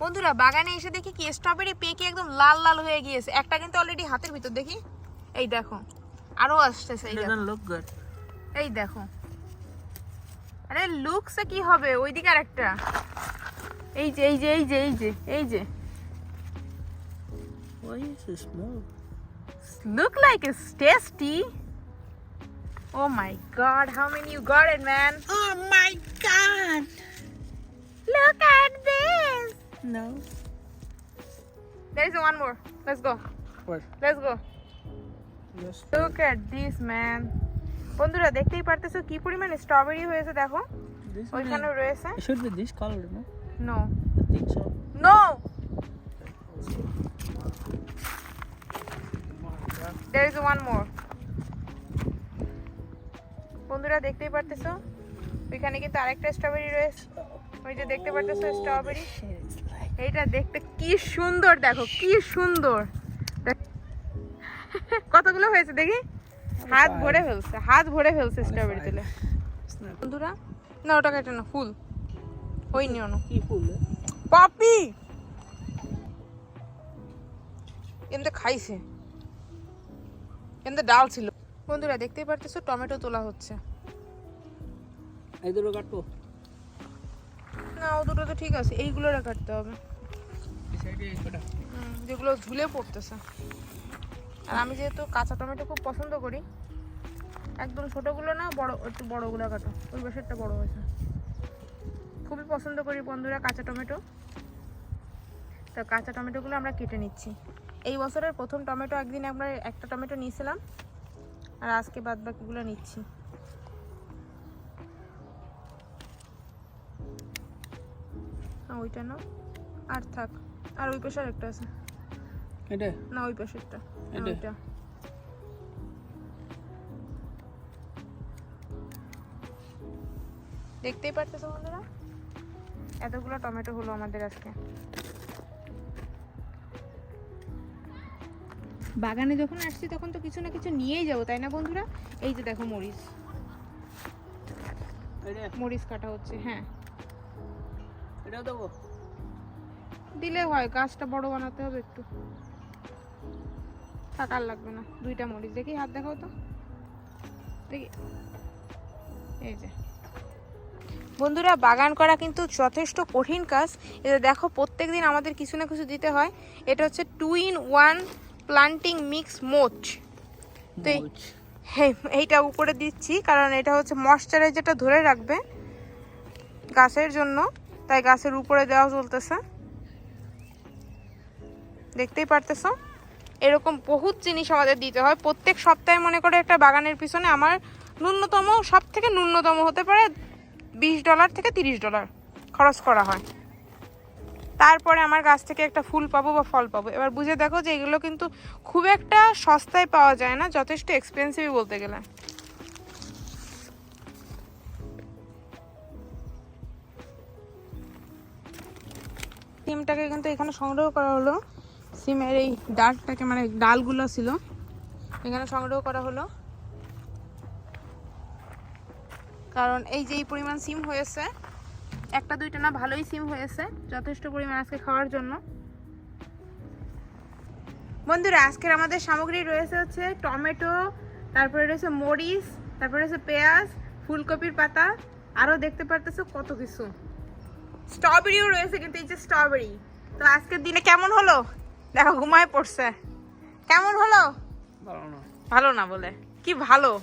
বন্ধুরা বাগানে এসে দেখি কি স্ট্রবেরি পেকে একদম লাল লাল হয়ে গিয়েছে। একটা কিন্তু অলরেডি হাতের ভিতর দেখি। এই দেখো আরও আসতেছে এই দেখো। আরে লুকসে কি হবে? ওইদিকে আর একটা এই যে এই যে এই যে এই যে এই যে। Why is it small? look like it's tasty oh my god how many you got it man? Oh my god! look at this No. there is one more let's go What? let's go Yes. look at this man বন্ধুরা দেখতেই পারতেছো কি পরিমাণ strawberry হয়েছে দেখো is- রয়েছে should be this color, no? No I think so. No there is one more বন্ধুরা দেখতেই পারতেছো ওইখানে কিন্তু আরেকটা স্ট্রবেরি রয়েছে ওই যে দেখতে পারতেছো স্ট্রবেরি এইটা দেখতে কি সুন্দর দেখো কি সুন্দর। কতগুলো হয়েছে দেখি? হাত ভরে ফেলছে হাত ভরে ফেলছে স্ট্রবেরি তুলে। বন্ধুরা না ওটা কেটে না ফুল। ওই নিও না। কি ফুল? পাপি! এমনি খাইছে। এমনি ডাল ছিল। বন্ধুরা দেখতেই পারতেছো টমেটো তোলা হচ্ছে। এই দুটো কাটবো না ও দুটো তো ঠিক আছে এইগুলোরে কাটতে হবে। যেগুলো ঝুলে পড়তেছে। আর আমি যেহেতু কাঁচা টমেটো খুব পছন্দ করি একদম ছোটগুলো না বড় একটু বড়গুলো কাটো। ওই পাশেরটা বড় হয়েছে। খুবই পছন্দ করি বন্ধুরা কাঁচা টমেটো। তো কাঁচা টমেটোগুলো আমরা কেটে নিচ্ছি। এই বছরের প্রথম টমেটো একদিন আমরা একটা টমেটো নিয়েছিলাম আর আজকে বাদ বাকিগুলো নিচ্ছি। ওইটা না। আর থাক আর ওই পাশে একটা আছে। এটা? না ওই পাশেরটা? ওইটা। দেখতেই পারতেছো বন্ধুরা? এতগুলো টমেটো হলো আমাদের আজকে। বাগানে যখন আসছি তখন তো কিছু না কিছু নিয়েই যাব তাই না বন্ধুরা? এই যে দেখো মরিচ। মরিচ কাটা হচ্ছে হ্যাঁ। এটাও দেবো? দিলে হয় গাছটা বড় বানাতে হবে একটু। টাকার লাগবে না দুইটা মরিচ। দেখি হাত দেখাও তো। দেখি। এই যে। বন্ধুরা বাগান করা কিন্তু যথেষ্ট কঠিন কাজ। এটা দেখো প্রত্যেক দিন আমাদের কিছু না কিছু দিতে হয়। এটা হচ্ছে two in one planting mix মোচ তো এই- হ্যাঁ এইটা উপরে দিচ্ছি কারণ এটা হচ্ছে ময়শ্চারাইজারটা ধরে রাখবে গাছের জন্য। তাই গাছের উপরে দেওয়া চলতেছে। দেখতেই পারতেছো? এরকম বহুত জিনিস আমাদের দিতে হয়। প্রত্যেক সপ্তাহে মনে করে একটা বাগানের পিছনে আমার ন্যূনতম সব থেকে ন্যূনতম হতে পারে বিশ ডলার থেকে তিরিশ ডলার খরচ করা হয়। তারপরে আমার গাছ থেকে একটা ফুল পাবো বা ফল পাবো। এবার বুঝে দেখো যে এগুলো কিন্তু খুব একটা সস্তায় পাওয়া যায় না, যথেষ্ট এক্সপেন্সিভ বলতে গেলে। সিমটাকে কিন্তু এখানে সংগ্রহ করা হলো। সিমের এই ডালটাকে মানে ডালগুলো ছিল, এখানে সংগ্রহ করা হলো। কারণ এই যে এই পরিমাণ সিম হয়েছে, একটা দুইটা না ভালোই সিম হয়েছে, যথেষ্ট পরিমাণ আজকে খাওয়ার জন্য। বন্ধুরা, আজকের আমাদের সামগ্রী রয়েছে হচ্ছে টমেটো, তারপরে রয়েছে মরিচ, তারপরে রয়েছে পেঁয়াজ, ফুলকপির পাতা। আরও দেখতে পারতেছো কত কিছু। স্ট্রবেরিও রয়েছে কিন্তু এই যে স্ট্রবেরি তো আজকের দিনে কেমন হলো? দেখো ঘুমায় পড়ছে। কেমন হলো? ভালো না। ভালো না বলে। কি ভালো?